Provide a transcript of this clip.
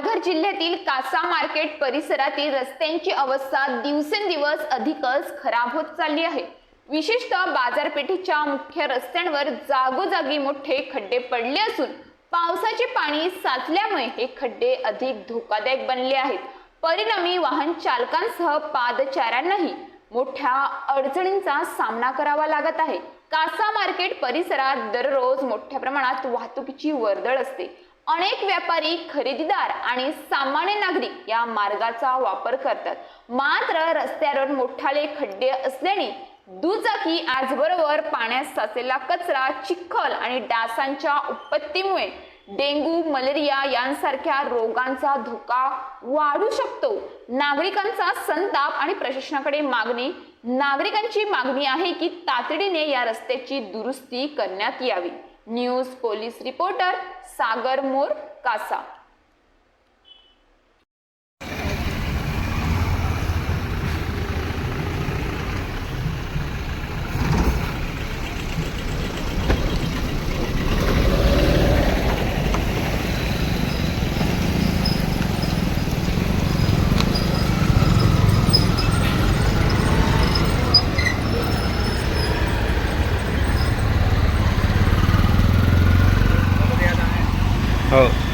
कासा market परिसरातील रस्त्यांची अवस्था दिवसेंदिवस अधिकच खराब होत चालली आहे. विशेषतः बाजारपेठेच्या मुख्य रस्त्यांवर जागोजागी मोठे खड्डे पडले असून पावसाचे पाणी साचल्यामुळे हे खड्डे अधिक धोकादायक बनले आहेत. परिणामी वाहन चालकांसह पादचाऱ्यांनाही मोठ्या अडचणींचा सामना करावा लागत आहे. कासा मार्केट परिसरात दररोज मोठ्या प्रमाणात वाहतुकीची वर्दळ असते. अनेक व्यापारी खरेदीदार आणि सामान्य नागरिक या मार्गाचा वापर करतात. मात्र रस्त्यावर मोठाले खड्डे असल्याने दुचाकी आजबरोबर पाण्यात साचलेला कचरा चिखल आणि डासांच्या उत्पत्तीमुळे डेंग्यू मलेरिया यांसारख्या रोगांचा धोका वाढू शकतो. नागरिकांचा संताप आणि प्रशासनाकडे मागणी. नागरिकांची मागणी आहे की तातडीने या रस्त्याची दुरुस्ती करण्यात यावी. News police reporter Sagar More Kasa. हो